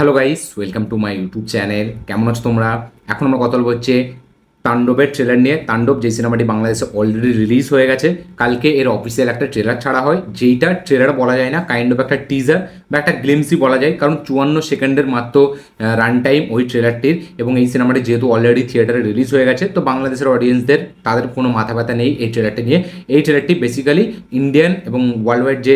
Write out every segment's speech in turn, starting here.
Hello guys welcome to my YouTube channel কেমন আছো তোমরা? এখন আমরা কথা বলব হচ্ছে তাণ্ডবের ট্রেলার নিয়ে। তাণ্ডব যে সিনেমাটি বাংলাদেশে অলরেডি রিলিজ হয়ে গেছে, কালকে এর অফিসিয়াল একটা ট্রেলার ছাড়া হয়। যেইটা ট্রেলার বলা যায় না কাইন্ড অফ একটা টিজার বা একটা গ্লিমসই বলা যায়, কারণ চুয়ান্ন সেকেন্ডের মাত্র রান টাইম ওই ট্রেলারটির এবং এই সিনেমাটি যেহেতু অলরেডি থিয়েটারে রিলিজ হয়ে গেছে, তো বাংলাদেশের অডিয়েন্সদের তাদের কোনো মাথা ব্যথা নেই এই ট্রেলারটি নিয়ে। এই ট্রেলারটি বেসিক্যালি ইন্ডিয়ান এবং ওয়ার্ল্ড ওয়াইড যে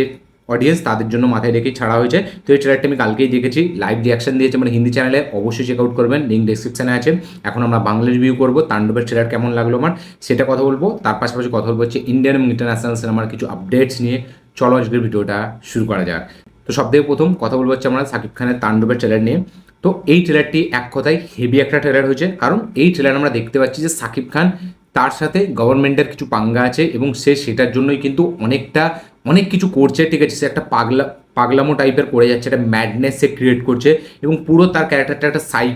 অডিয়েন্স তাদের জন্য মাথায় রেখেই ছাড়া হয়েছে। তো এই ট্রেলারটা আমি কালকেই দেখেছি লাইভ রিয়াকশন দিয়েছে মানে হিন্দি চ্যানেলে অবশ্যই চেক আউট করবেন লিঙ্ক ডিসক্রিপশানে আছে। এখন আমরা বাংলা রিভিউ করব, তাণ্ডবের ট্রেলার কেমন লাগল আমার, সেটা কথা বলব। তার পাশাপাশি কথা বলব হচ্ছে ইন্ডিয়ান এবং ইন্টারন্যাশনাল সিনেমার কিছু আপডেটস নিয়ে। চলো আজকের ভিডিওটা শুরু করা যাক। তো সব থেকে প্রথম কথা বলব হচ্ছে আমরা সাকিব খানের তাণ্ডবের ট্রেলার নিয়ে। তো এই ট্রেলারটি এক কথায় হেভি একটা ট্রেলার হয়েছে, কারণ এই ট্রেলার আমরা দেখতে পাচ্ছি যে সাকিব খান তার সাথে গভর্নমেন্টের কিছু পাঙ্গা আছে এবং সে সেটার জন্যই কিন্তু অনেকটা অনেক কিছু করছে, ঠিক আছে? সে একটা পাগলা, পাগলামো টাইপের করে যাচ্ছে, একটা ম্যাডনেস সে ক্রিয়েট করছে এবং পুরো তার ক্যারেক্টারটা একটা সাই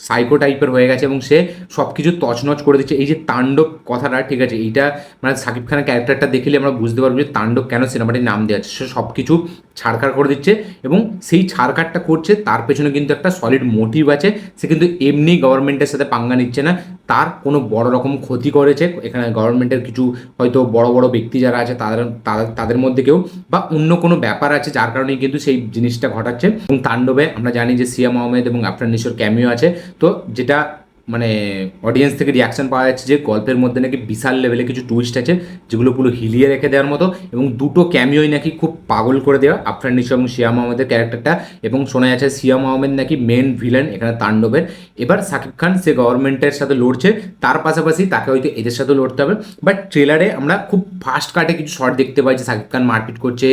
সাইকো টাইপের হয়ে গেছে এবং সে সব কিছু তছনছ করে দিচ্ছে। এই যে তাণ্ডব কথাটা, ঠিক আছে? এইটা মানে সাকিব খানের ক্যারেক্টারটা দেখলে আমরা বুঝতে পারব যে তাণ্ডব কেন সিনেমাটির নাম দেওয়া আছে সে সব কিছু ছাড়খাড় করে দিচ্ছে এবং সেই ছাড়খাড়টা করছে, তার পেছনে কিন্তু একটা সলিড মোটিভ আছে। সে কিন্তু এমনি গভর্নমেন্টের সাথে পাঙ্গা নিচ্ছে না। তার কোনো বড় রকম ক্ষতি করেছে। এখানে গভর্নমেন্টের কিছু হয়তো বড় বড় ব্যক্তি যারা আছে, তাদের, তাদের- মধ্যে কেউ বা অন্য কোনো ব্যাপার আছে, যার কারণেই কিন্তু সেই জিনিসটা ঘটাচ্ছে। এবং তাণ্ডবে আমরা জানি যে সিয়াম আহমেদ এবং আফরান নিশোর ক্যামিও আছে। তো যেটা মানে অডিয়েন্স থেকে রিয়াকশন পাওয়া যাচ্ছে যে গল্পের মধ্যে নাকি বিশাল লেভেলে কিছু টুইস্ট আছে, যেগুলো পুরো হিলিয়ে রেখে দেওয়ার মতো এবং দুটো ক্যামিওই নাকি খুব পাগল করে দেওয়া, আফরান নিশো এবং সিয়াম আহমেদের ক্যারেক্টারটা এবং শোনা যাচ্ছে সিয়াম আহমেদ নাকি মেন ভিলেন এখানে তাণ্ডবের। এবার সাকিব খান সে গভর্নমেন্টের সাথে লড়ছে, তার পাশাপাশি তাকে হয়তো এদের সাথে লড়তে হবে বাট ট্রেলারে আমরা খুব ফাস্ট কাটে কিছু শর্ট দেখতে পাই যে সাকিব খান মারপিট করছে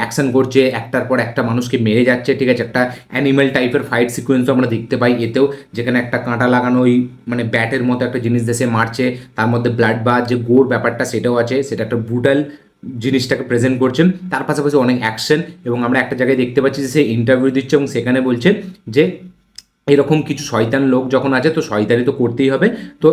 অ্যাকশন করছে, একটার পর একটা মানুষকে মেরে যাচ্ছে, ঠিক আছে? একটা অ্যানিমেল টাইপের ফাইট সিকোয়েন্সও আমরা দেখতে পাই এতেও, যেখানে একটা কাঁটা লাগানো ওই মানে ব্যাটের মতো একটা জিনিস দেশে মারছে, তার মধ্যে ব্লাড বা যে গোর ব্যাপারটা সেটাও আছে, সেটা একটা ব্রুটাল জিনিসটাকে প্রেজেন্ট করছেন। তার পাশাপাশি অনেক অ্যাকশন এবং আমরা একটা জায়গায় দেখতে পাচ্ছি যে সে ইন্টারভিউ দিচ্ছে এবং সেখানে বলছে যে, এরকম কিছু শয়তান লোক যখন আছে তো শয়তানি তো করতেই হবে। তো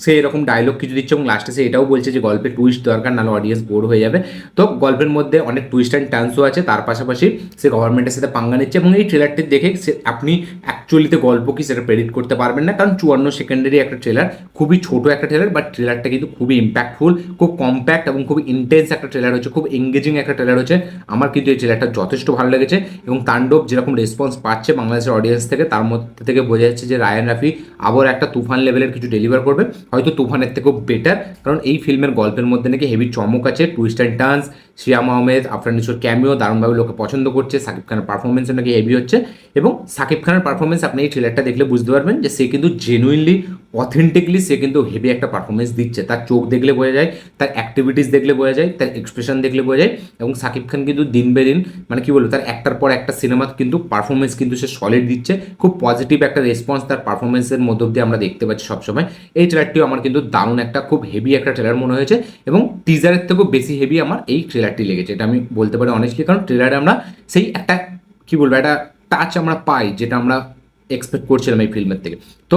সে এরকম ডায়লগ কিছু দিচ্ছে এবং লাস্টে সে এটাও বলছে যে গল্পে টুইস্ট দরকার, নাহলে অডিয়েন্স বোর হয়ে যাবে। তো গল্পের মধ্যে অনেক টুইস্ট অ্যান্ড টার্নসও আছে, তার পাশাপাশি সে গভর্নমেন্টের সাথে পাঙ্গা নিচ্ছে এবং এই ট্রেলারটি দেখে সে, আপনি অ্যাকচুয়ালিতে গল্প কি সেটা প্রেডিক্ট করতে পারবেন না। কারণ চুয়ান্ন সেকেন্ডারি একটা ট্রেলার খুবই ছোট একটা ট্রেলার বাট ট্রেলারটা কিন্তু খুবই ইম্প্যাক্টফুল খুব কম্প্যাক্ট এবং খুব ইন্টেন্স একটা ট্রেলার হচ্ছে, খুব এঙ্গেজিং একটা ট্রেলার হচ্ছে। আমার কিন্তু এই ট্রেলারটা যথেষ্ট ভালো লেগেছে এবং তাণ্ডব যেরকম রেসপন্স পাচ্ছে বাংলাদেশের অডিয়েন্স থেকে, তার মধ্যে থেকে বোঝা যাচ্ছে যে রায়ান রাফি আবার একটা তুফান লেভেলের কিছু ডেলিভার করবে। হয়তো তুফানের থেকেও বেটার কারণ এই ফিল্মের গল্পের মধ্যে নাকি হেভি চমক আছে টুইস্ট অ্যান্ড টার্নস শ্রিয়াম আহমেদ আফরান নিশোর ক্যামিও দারুণভাবে লোকে পছন্দ করছে, সাকিব খানের পারফরমেন্সও নাকি হেভি হচ্ছে, এবং সাকিব খানের পারফরমেন্স আপনি এই ট্রেলারটা দেখলে বুঝতে পারবেন যে সে কিন্তু জেনুইনলি অথেন্টিকলি সে কিন্তু হেভি একটা পারফরমেন্স দিচ্ছে। তার চোখ দেখলে বোঝা যায়, তার অ্যাক্টিভিটিস দেখলে বোঝা যায়, তার এক্সপ্রেশন দেখলে বোঝা যায়, এবং সাকিব খান কিন্তু দিন বে দিন মানে কী বলব, তার একটার পর একটা সিনেমা কিন্তু পারফরমেন্স কিন্তু সে সলিড দিচ্ছে। খুব পজিটিভ একটা রেসপন্স তার পারফরমেন্সের মধ্য দিয়ে আমরা দেখতে পাচ্ছি সবসময়। এই ট্রেলারটিও আমার কিন্তু দারুণ একটা, খুব হেভি একটা ট্রেলার মনে হয়েছে এবং টিজারের থেকেও বেশি হেভি আমার এই ট্রেলারটি লেগেছে। এটা আমি বলতে পারি অনেস্টলি কারণ ট্রেলারে আমরা সেই একটা, কি বলব, একটা টাচ আমরা পাই যেটা আমরা এক্সপেক্ট করছিলাম এই ফিল্মের থেকে। তো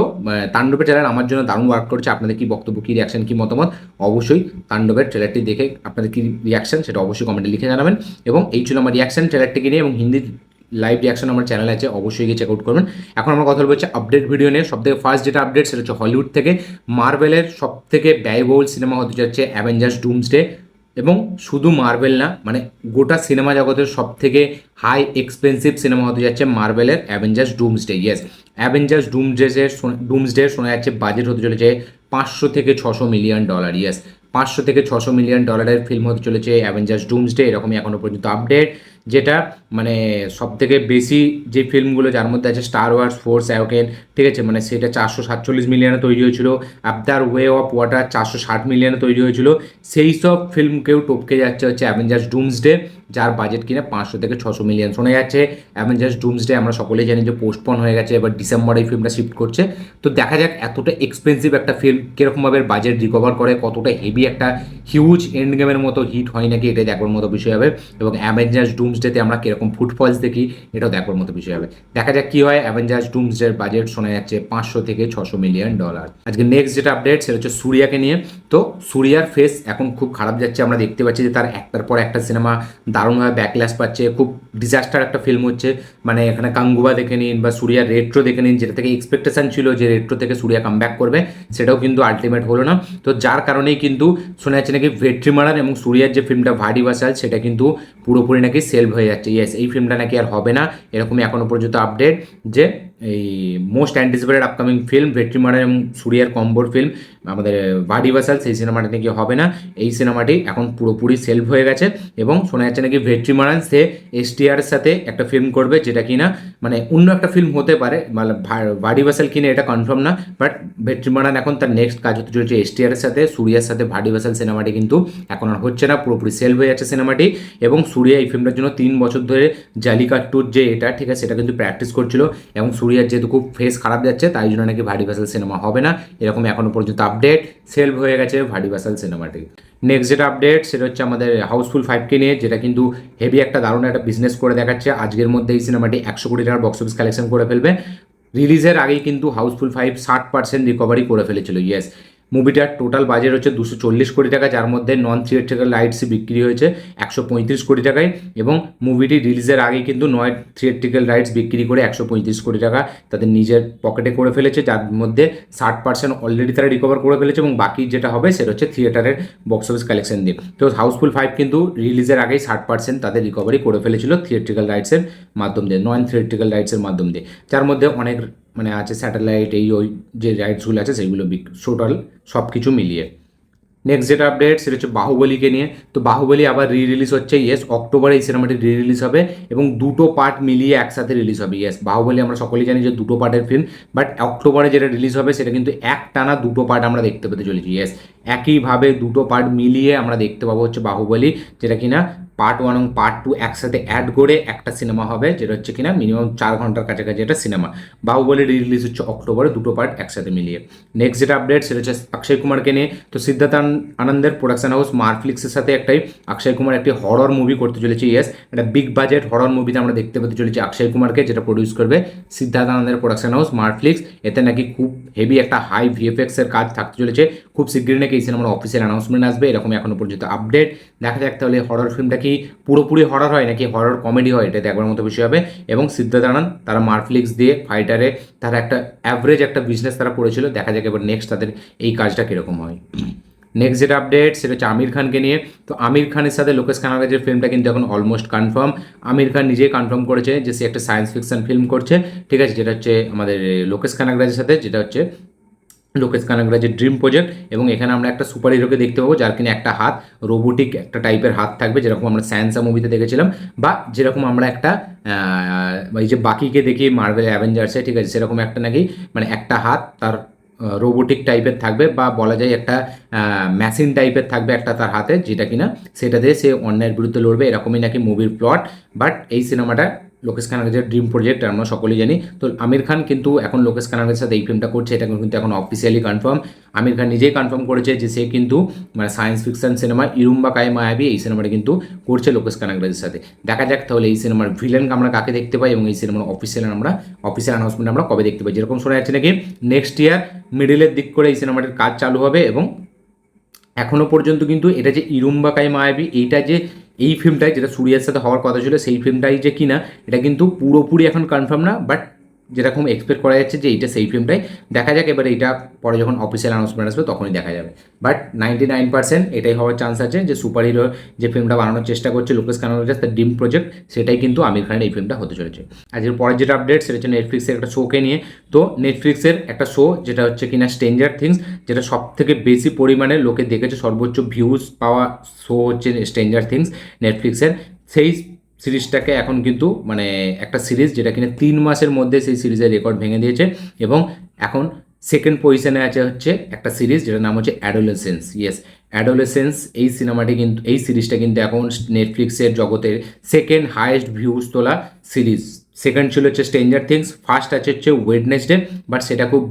তাণ্ডবের ট্রেলার আমার জন্য দারুণ ওয়ার্ক করছে। আপনাদের কি বক্তব্য, কি রিয়াকশন কী মতামত? অবশ্যই তাণ্ডবের ট্রেলারটি দেখে আপনাদের কি রিয়াকশন সেটা অবশ্যই কমেন্টে লিখে জানাবেন। এবং এই ছিল আমার রিয়াকশন ট্রেলারটিকে নিয়ে এবং হিন্দি লাইভ রিয়াকশন আমার চ্যানেল আছে, অবশ্যই গিয়ে চেক আউট করবেন। এখন আমরা কথা বলব হচ্ছে আপডেট ভিডিও নিয়ে। সব থেকে ফার্স্ট যেটা আপডেট সেটা হচ্ছে হলিউড থেকে। মার্বেলের সব থেকে ব্যয়বহুল সিনেমা হতে যাচ্ছে অ্যাভেঞ্জার্স ডুমসডে এবং শুধু মার্বেল না মানে গোটা সিনেমা জগতের সব থেকে হাই এক্সপেন্সিভ সিনেমা হতে যাচ্ছে মার্বেলের Avengers Doomsday yes Avengers Doomsday Doomsday শোনা যাচ্ছে বাজেট হতে চলেছে পাঁচশো থেকে ছশো মিলিয়ন ডলার ইয়েস পাঁচশো থেকে ছশো মিলিয়ন ডলারের ফিল্ম হতে চলেছে অ্যাভেঞ্জার্স ডুমসডে এরকমই এখনও পর্যন্ত আপডেট যেটা মানে সব থেকে বেশি যে ফিল্মগুলো যার মধ্যে আছে স্টার ওয়ার্স ফোর্স অ্যাওকেন ঠিক আছে? মানে সেটা চারশো সাতচল্লিশ মিলিয়নে তৈরি হয়েছিল। আবদার ওয়ে অফ ওয়াটার চারশো ষাট মিলিয়নে তৈরি হয়েছিল। সেই সব ফিল্মকেও টপকে যাচ্ছে হচ্ছে অ্যাভেঞ্জার্স ডুমসডে যার বাজেট কিনা পাঁচশো থেকে ছশো মিলিয়ন শোনা যাচ্ছে। অ্যাভেঞ্জার্স ডুমসডে আমরা সকলেই জানি যে পোস্টপন হয়ে গেছে, এবার ডিসেম্বরে এই ফিল্মটা শিফট করছে। তো দেখা যাক এতটা এক্সপেন্সিভ একটা ফিল্ম কীরকমভাবে বাজেট রিকভার করে, কতটা হেভি একটা হিউজ এন্ড গেমের মতো হিট হয় নাকি, এটা দেখবার মতো বিষয় হবে। এবং অ্যাভেঞ্জার্স ডুমসডেতে আমরা কীরকম ফুটফলস দেখি, এটাও দেখবার মতো বিষয় হবে। দেখা যাক কী হয় অ্যাভেঞ্জার্স ডুমসডের বাজেট শোনা যাচ্ছে পাঁচশো থেকে ছশো মিলিয়ন ডলার আজকে নেক্সট যেটা আপডেট সেটা হচ্ছে সুরিয়াকে নিয়ে। তো সুরিয়ার ফেস এখন খুব খারাপ যাচ্ছে, আমরা দেখতে পাচ্ছি যে তার একটার পর একটা সিনেমা দারুণভাবে ব্যাকল্যাশ পাচ্ছে, খুব ডিজাস্টার একটা ফিল্ম হচ্ছে। মানে এখানে কাঙ্গুবা দেখে নিন বা সুরিয়া রেট্রো দেখে নিন, যেটা থেকে এক্সপেকটেশন ছিল যে রেট্রো থেকে সুরিয়া কাম করবে, সেটাও কিন্তু আলটিমেট হলো না। তো যার কারণেই কিন্তু শোনা যাচ্ছে নাকি ভেট্রিমারান এবং সুরিয়ার যে ফিল্মটা ভাডি বাসাল সেটা কিন্তু পুরোপুরি নাকি সেলভ হয়ে যাচ্ছে। ইয়েস এই ফিল্মটা নাকি আর হবে না, এরকমই এখনও পর্যন্ত আপডেট যে এই most anticipated upcoming film Vetrimaaran এবং সুরিয়ার কম্বোর ফিল্ম আমাদের বাডি বাসাল সেই সিনেমাটি নাকি হবে না। এই সিনেমাটি এখন পুরোপুরি সেলভ হয়ে গেছে এবং শোনা যাচ্ছে নাকি ভেট্রি ভেট্রিমারান সে এসটিআর সাথে একটা ফিল্ম করবে, যেটা কিনা মানে অন্য একটা ফিল্ম হতে পারে মানে বাডি বাসাল কিনে এটা কনফার্ম না বাট ভেট্রি ভেট্রিমারান এখন তার নেক্সট কাজ হতে চলেছে এসটিআর সাথে সুরিয়ার সাথে ভাডি বাসাল সিনেমাটি কিন্তু এখন আর হচ্ছে না, পুরোপুরি সেলভ হয়ে যাচ্ছে সিনেমাটি এবং সুরিয়া এই ফিল্মটার জন্য তিন বছর ধরে জালিকাট্টুর যে এটা, ঠিক আছে, সেটা কিন্তু প্র্যাকটিস করছিল এবং সুরিয়ার যেহেতু খুব ফেস খারাপ যাচ্ছে, তাই জন্য নাকি ভাডি ভাসাল সিনেমা হবে না। এরকম এখনও পর্যন্ত আপডেট সেলভ হয়ে গেছে ভাডি ভাসাল সিনেমাটি নেক্সট যেটা আপডেট সেটা হচ্ছে আমাদের হাউসফুল ফাইভকে নিয়ে, যেটা কিন্তু হেভি একটা দারুণ একটা বিজনেস করে দেখাচ্ছে। আজকের মধ্যে এই সিনেমাটি একশো কোটি টাকার বক্স অফিস কালেকশন করে ফেলবে। রিলিজের আগেই কিন্তু হাউসফুল ফাইভ ষাট পার্সেন্ট রিকভারি করে ফেলেছিল ইয়েস মুভিটার টোটাল বাজেট হচ্ছে দুশো চল্লিশ কোটি টাকা, যার মধ্যে নন থিয়েট্রিক্যাল রাইটস বিক্রি হয়েছে একশো পঁয়ত্রিশ কোটি টাকায় এবং মুভিটি রিলিজের আগে কিন্তু নয় থিয়েট্রিক্যাল রাইটস বিক্রি করে একশো পঁয়ত্রিশ কোটি টাকা তাদের নিজের পকেটে করে ফেলেছে, যার মধ্যে ষাট পার্সেন্ট অলরেডি তারা রিকভার করে ফেলেছে এবং বাকি যেটা হবে সেটা হচ্ছে থিয়েটারের বক্স অফিস কালেকশন দিয়ে। তো হাউসফুল ফাইভ কিন্তু রিলিজের আগেই ষাট পার্সেন্ট তাদের রিকভারি করে ফেলেছিল থিয়েট্রিক্যাল রাইটসের মাধ্যম দিয়ে নন থিয়েট্রিক্যাল রাইটসের মাধ্যম দিয়ে। যার মধ্যে অনেক মানে আছে স্যাটেলাইট এই ওই যে রাইটসগুলো আছে সেগুলো টোটাল সব কিছু মিলিয়ে। নেক্সট যেটা আপডেট সেটা হচ্ছে বাহুবলীকে নিয়ে। তো বাহুবলী আবার রি রিলিজ হচ্ছে ইয়েস অক্টোবরে এই সিনেমাটি রি রিলিজ হবে এবং দুটো পার্ট মিলিয়ে একসাথে রিলিজ হবে ইয়েস বাহুবলী আমরা সকলেই জানি যে দুটো পার্টের ফিল্ম বাট অক্টোবরে যেটা রিলিজ হবে সেটা কিন্তু এক টানা দুটো পার্ট আমরা দেখতে পেতে চলেছি ইয়েস একইভাবে দুটো পার্ট মিলিয়ে আমরা দেখতে পাবো হচ্ছে বাহুবলী, যেটা কিনা পার্ট ওয়ান এবং পার্ট টু একসাথে অ্যাড করে একটা সিনেমা হবে, যেটা হচ্ছে কিনা মিনিমাম চার ঘণ্টার কাছাকাছি একটা সিনেমা বাহুবলী রিলিজ হচ্ছে অক্টোবরে, দুটো পার্ট একসাথে মিলিয়ে। নেক্সট যেটা আপডেট সেটা হচ্ছে অক্ষয় কুমারকে নিয়ে। তো সিদ্ধার্থ আনন্দের প্রোডাকশন হাউস মার্ফ্লিক্সের সাথে একটাই। অক্ষয় কুমার একটি হরর মুভি করতে চলেছে ইয়েস একটা বিগ বাজেট হরর মুভিতে আমরা দেখতে পেতে চলেছি অক্ষয় কুমারকে, যেটা প্রডিউস করবে সিদ্ধার্থ আনন্দের প্রোডাকশন হাউস মার্ফ্লিক্স এতে নাকি খুব হেভি একটা হাই ভিএফএক্সের কাজ থাকতে চলেছে। খুব শীঘ্রই নাকি এই সিনেমার অফিসিয়াল অ্যানাউন্সমেন্ট আসবে, এরকম এখনও পর্যন্ত আপডেট দেখা যাক তাহলে হরর ফিল্মটা কি পুরোপুরি হরর হয় নাকি হরর কমেডি হয় এটা দেখবার মতো বিষয় হবে। এবং সিদ্ধার্থ আনন্দ, তারা মার্ফ্লিক্স দিয়ে ফাইটারে তারা একটা অ্যাভারেজ একটা বিজনেস তারা করেছিল। দেখা যাক এবার নেক্সট তাদের এই কাজটা কীরকম হয়। নেক্সট যেটা আপডেট সেটা হচ্ছে আমির খানকে নিয়ে। তো আমির খানের সাথে লোকেশ কানাগাজের ফিল্মটা কিন্তু এখন অলমোস্ট কনফার্ম আমির খান নিজেই কনফার্ম করেছে যে সে একটা সায়েন্স ফিকশন ফিল্ম করছে। ঠিক আছে, যেটা হচ্ছে আমাদের লোকেশ কানাগরাজের সাথে, যেটা হচ্ছে লোকেশ কানাগরাজের ড্রিম প্রজেক্ট এবং এখানে আমরা একটা সুপার হিরোকে দেখতে পাবো, যার কিনা একটা হাত রোবোটিক একটা টাইপের হাত থাকবে, যেরকম আমরা স্যান্সা মুভিতে দেখেছিলাম বা যেরকম আমরা একটা এই যে বাকিকে দেখি মার্বেল অ্যাভেঞ্জার্সে ঠিক আছে, সেরকম একটা নাকি মানে একটা হাত তার রোবোটিক টাইপের থাকবে বা বলা যায় একটা মেশিন টাইপের থাকবে একটা তার হাতে, যেটা কিনা সেটা দিয়ে সে অন্যায়ের বিরুদ্ধে লড়বে, এরকমই নাকি মুভির প্লট বাট এই সিনেমাটা লোকেশ কানাগের ড্রিম প্রজেক্ট আমরা সকলেই জানি। তো আমির খান কিন্তু এখন লোকেশ কানাগের সাথে এই ফিল্মটা করছে, এটা কিন্তু এখন অফিসিয়ালি কনফার্ম আমির খান নিজেই কনফার্ম করেছে যে সে কিন্তু মানে সায়েন্স ফিকশন সিনেমা ইরুম্বা কায় মায়াবি এই সিনেমাটা কিন্তু করছে লোকেশ কানাগরাজের সাথে। দেখা যাক তাহলে এই সিনেমার ভিলেন আমরা কাকে দেখতে পাই এবং এই সিনেমার অফিসিয়াল আমরা অফিসিয়াল অ্যানাউন্সমেন্ট আমরা কবে দেখতে পাই। যেরকম শোনা যাচ্ছে নাকি নেক্সট ইয়ার মিডিলের দিক করে এই সিনেমাটির কাজ চালু হবে এবং এখনও পর্যন্ত কিন্তু এটা যে ইরুম্বা কাই মায়াবি, এইটা যে এই ফিল্মটাই যেটা সুরিয়ার সাথে হওয়ার কথা ছিল, সেই ফিল্মটাই যে কিনা, এটা কিন্তু পুরোপুরি এখন কনফার্ম না বাট যেরকম এক্সপেক্ট করা যাচ্ছে যে এইটা সেই ফিল্মটাই দেখা যাক এবার এইটা পরে যখন অফিসিয়াল অ্যানাউন্সমেন্ট আসবে তখনই দেখা যাবে। বাট নাইনটি নাইন পার্সেন্ট এটাই হওয়ার চান্স আছে যে সুপার হিরো যে ফিল্মটা বানানোর চেষ্টা করছে লোকেশ কানাডার তার ডিম প্রজেক্ট সেটাই কিন্তু আমির খানের এই ফিল্মটা হতে চলেছে। আর আজকের পরের যেটা আপডেট সেটা হচ্ছে নেটফ্লিক্সের একটা শোকে নিয়ে। তো নেটফ্লিক্সের একটা শো যেটা হচ্ছে কিনা স্ট্রেঞ্জার থিংস যেটা সব থেকে বেশি পরিমাণে লোকে দেখেছে, সর্বোচ্চ ভিউজ পাওয়া শো হচ্ছে স্ট্রেঞ্জার থিংস নেটফ্লিক্সের সেই সিরিজটাকে এখন কিন্তু মানে একটা সিরিজ যেটা কিনা তিন মাসের মধ্যে সেই সিরিজের রেকর্ড ভেঙে দিয়েছে এবং এখন সেকেন্ড পজিশনে আছে হচ্ছে একটা সিরিজ যেটার নাম হচ্ছে অ্যাডোলেসেন্স ইয়েস অ্যাডোলেসেন্স এই সিনেমাটি কিন্তু, এই সিরিজটা কিন্তু এখন নেটফ্লিক্সের জগতের সেকেন্ড হায়েস্ট ভিউজ তোলা সিরিজ। সেকেন্ড ছিল হচ্ছে স্ট্রেঞ্জার থিংস ফার্স্ট আছে হচ্ছে ওয়েডনেসডে বাট সেটা খুব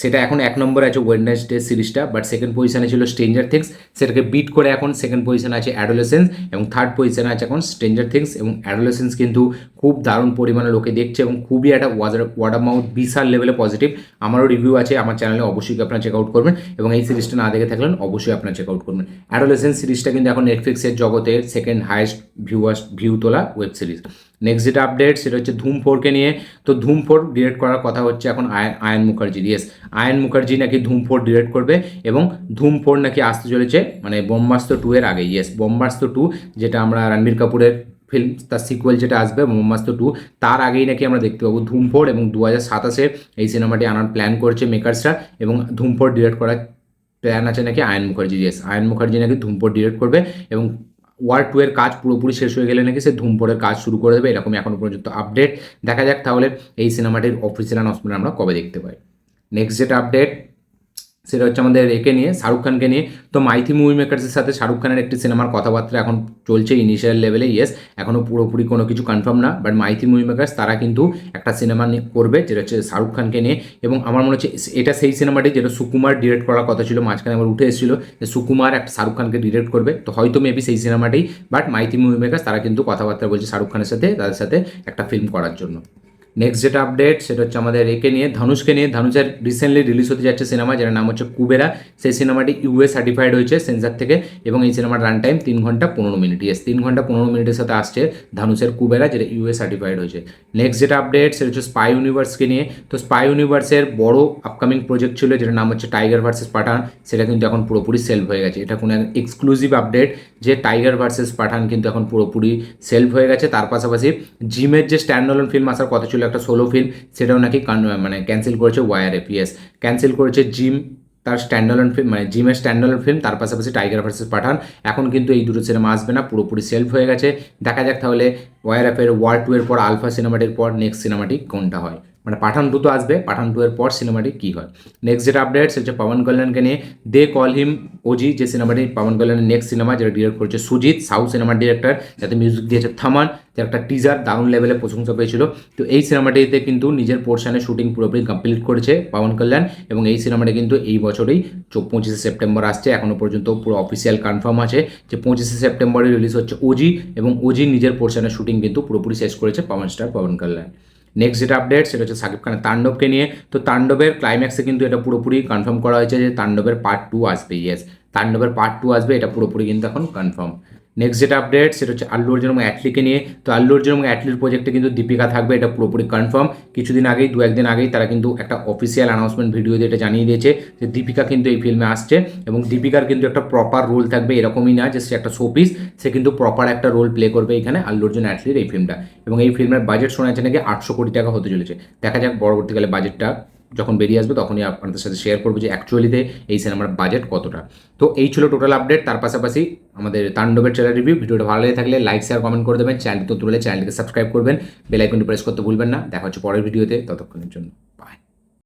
সেটা এখন এক নম্বরে আছে ওয়েডনেসডে সিরিজটা বাট সেকেন্ড পজিশনে ছিল স্ট্রেঞ্জার থিংস সেটাকে বিট করে এখন সেকেন্ড পজিশনে আছে অ্যাডোলেসেন্স এবং থার্ড পজিশনে আছে এখন স্ট্রেঞ্জার থিংস এবং অ্যাডোলেসেন্স কিন্তু খুব দারুণ পরিমাণে লোকে দেখছে এবং খুবই একটা ওয়ার্ড অফ মাউথ বিশাল লেভেলে পজিটিভ আমারও রিভিউ আছে, আমার চ্যানেলে অবশ্যই আপনারা চেক আউট করবেন, এবং এই সিরিজটা না দেখে থাকলেন অবশ্যই আপনারা চেক আউট করবেন। অ্যাডোলেসেন্স সিরিজটা কিন্তু এখন নেটফ্লিক্সের জগতের সেকেন্ড হাইয়েস্ট ভিউয়ার্স ভিউ তোলা ওয়েব সিরিজ নেক্সট যেটা আপডেট সেটা হচ্ছে ধুম ফোরকে নিয়ে। তো ধুম ফোর ডিরেক্ট করার কথা হচ্ছে এখন আয়ন মুখার্জি ইয়েস আয়ন মুখার্জি নাকি ধুম ফোর ডিরেক্ট করবে এবং ধুম ফোর নাকি আসতে চলেছে মানে বোম্বাস্ত টু এর আগে ইয়েস বোম্বাস্ত টু যেটা আমরা রণবীর কাপুরের ফিল্ম তার সিকুয়েল যেটা আসবে মোহাম্মাস্ত টু তার আগেই নাকি আমরা দেখতে পাবো ধুমফোর এবং দু হাজার সাতাশে এই সিনেমাটি আনার প্ল্যান করছে মেকার্সরা এবং ধুমফোর ডিরেক্ট করার প্ল্যান আছে নাকি আয়ন মুখার্জি ইয়েস আয়ন মুখার্জি নাকি ধুমফোর ডিরেক্ট করবে এবং ওয়ার টু এর কাজ পুরোপুরি শেষ হয়ে গেলে নাকি সে ধুমপুরের কাজ শুরু করে দেবে এরকম এখনও পর্যন্ত আপডেট দেখা যাক তাহলে এই সিনেমাটির অফিসিয়াল অ্যানাউন্সমেন্ট আমরা কবে দেখতে পাই। নেক্সট যেটা আপডেট সেটা হচ্ছে আমাদের একে নিয়ে, শাহরুখ খানকে নিয়ে। তো মাইথি মুভি মেকার্সের সাথে শাহরুখ খানের একটি সিনেমার কথাবার্তা এখন চলছে ইনিশিয়াল লেভেলে ইয়েস এখনও পুরোপুরি কোনো কিছু কনফার্ম না। বাট মাইথি মুভি মেকার্স তারা কিন্তু একটা সিনেমা করবে, যেটা হচ্ছে শাহরুখ খানকে নিয়ে। এবং আমার মনে হচ্ছে এটা সেই সিনেমাটি যেটা সুকুমার ডিরেক্ট করার কথা ছিল, মাঝখানে আমার উঠে এসেছিল, যে সুকুমার একটা শাহরুখ খানকে ডিরেক্ট করবে। তো হয়তো মেবি সেই সিনেমাটাই বাট মাইথি মুভি মেকার্স তারা কিন্তু কথাবার্তা বলছে শাহরুখ খানের সাথে, তাদের সাথে একটা ফিল্ম করার জন্য। নেক্সট যেটা আপডেট সেটা হচ্ছে আমাদের একে নিয়ে, ধানুষকে নিয়ে। ধানুষের রিসেন্টলি রিলিজ হতে যাচ্ছে সিনেমা যার নাম হচ্ছে কুবেরা। সেই সিনেমাটি ইউএ সার্টিফাইড হয়েছে সেন্সার থেকে, এবং এই সিনেমার রান টাইম তিন ঘণ্টা পনেরো মিনিট ইয়েস তিন ঘণ্টা পনেরো মিনিটের সাথে আসছে ধানুষের কুবেরা, যেটা ইউএ সার্টিফাইড হয়েছে। নেক্সট যেটা আপডেট সেটা হচ্ছে স্পাই ইউনিভার্সকে নিয়ে। তো স্পাই ইউনিভার্সের বড় আপকামিং প্রজেক্ট ছিল, যেটার নাম হচ্ছে টাইগার ভার্সেস পাঠান সেটা কিন্তু এখন পুরোপুরি সেলফ হয়ে গেছে। এটা কোনো এক্সক্লুসিভ আপডেট যে টাইগার ভার্সেস পাঠান কিন্তু এখন পুরোপুরি সেলফ হয়ে গেছে। তার পাশাপাশি জিমের যে স্ট্যান্ডলন ফিল্ম আসার কথা ছিল একটা সোলো ফিল্ম সেটাও নাকি মানে ক্যান্সেল করেছে ওয়াইআরএফ ইয়েস ক্যান্সেল করেছে জিম তার স্ট্যান্ডলন ফিল্ম মানে জিমের স্ট্যান্ডলন ফিল্ম তার পাশাপাশি টাইগার ভার্সেস পাঠান এখন কিন্তু এই দুটো সিনেমা আসবে না, পুরোপুরি সেলফ হয়ে গেছে। দেখা যাক তাহলে ওয়ার এফের ওয়ার টু এর পর আলফা সিনেমাটির পর নেক্সট সিনেমাটি কোনটা হয়। মানে পাঠান টু তো আসবে, পাঠান টু এর পর সিনেমাটি কী হয়? নেক্সট যেটা আপডেট সেটা হচ্ছে পবন কল্যাণকে নিয়ে দে কল হিম ওজি যে সিনেমাটি পবন কল্যাণের নেক্সট সিনেমা যেটা ডিরেক্ট করেছে সুজিত সাউথ সিনেমার ডিরেক্টর যাতে মিউজিক দিয়েছে থামান। যার একটা টিজার দারুণ লেভেলে প্রশংসা পেয়েছিল। তো এই সিনেমাটিতে কিন্তু নিজের পোর্শনে শুটিং পুরোপুরি কমপ্লিট করেছে পবন কল্যাণ এবং এই সিনেমাটি কিন্তু এই বছরেই পঁচিশে সেপ্টেম্বর আসছে। এখনও পর্যন্ত পুরো অফিসিয়াল কনফার্ম আছে যে পঁচিশে সেপ্টেম্বরে রিলিজ হচ্ছে ওজি এবং ওজি নিজের পোর্শনের শুটিং কিন্তু পুরোপুরি শেষ করেছে পবন স্টার পবন কল্যাণ। নেক্সট যেটা আপডেট সেটা হচ্ছে সাকিব খানের তাণ্ডবকে নিয়ে। তো তাণ্ডবের ক্লাইম্যাক্সে কিন্তু এটা পুরোপুরি কনফার্ম করা হয়েছে যে তাণ্ডবের পার্ট টু আসবে ইয়েস তাণ্ডবের পার্ট টু আসবে, এটা পুরোপুরি কিন্তু এখন কনফার্ম নেক্সট যেটা আপডেট সেটা হচ্ছে আল্লু অর্জুন এবং অ্যাটলিকে নিয়ে। তো আল্লু অর্জুন এবং অ্যাটলির প্রজেক্টে কিন্তু দীপিকা থাকবে, এটা পুরোপুরি কনফার্ম কিছুদিন আগেই দু একদিন আগেই তারা কিন্তু একটা অফিসিয়াল অ্যানাউন্সমেন্ট ভিডিও দিয়ে এটা জানিয়ে দিয়েছে যে দীপিকা কিন্তু এই ফিল্মে আসছে এবং দীপিকার কিন্তু একটা প্রপার রোল থাকবে এরকমই না যে সে একটা শোপিস সে কিন্তু প্রপার একটা রোল প্লে করবে এখানে আল্লু অর্জুন অ্যাটলির এই ফিল্মটা এবং এই ফিল্মের বাজেট শোনা যাচ্ছে নাকি আটশো কোটি টাকা হতে চলেছে। দেখা যাক পরবর্তীকালে বাজেটটা যখন বেরিয়ে আসবে তখনই আপনাদের সাথে শেয়ার করব যে অ্যাকচুয়ালিতে এই সিনেমার বাজেট কতটা। তো এই ছিল টোটাল আপডেট তার পাশাপাশি আমাদের তাণ্ডবের ট্রেলার রিভিউ ভিডিওটা ভালো লেগে থাকলে লাইক শেয়ার কমেন্ট করে দেবেন। চ্যানেলটি তো তুলে চ্যানেলটিকে সাবস্ক্রাইব করবেন। বেল আইকনটি প্রেস করতে ভুলবেন না। দেখা হচ্ছে পরের ভিডিওতে, ততক্ষণের জন্য।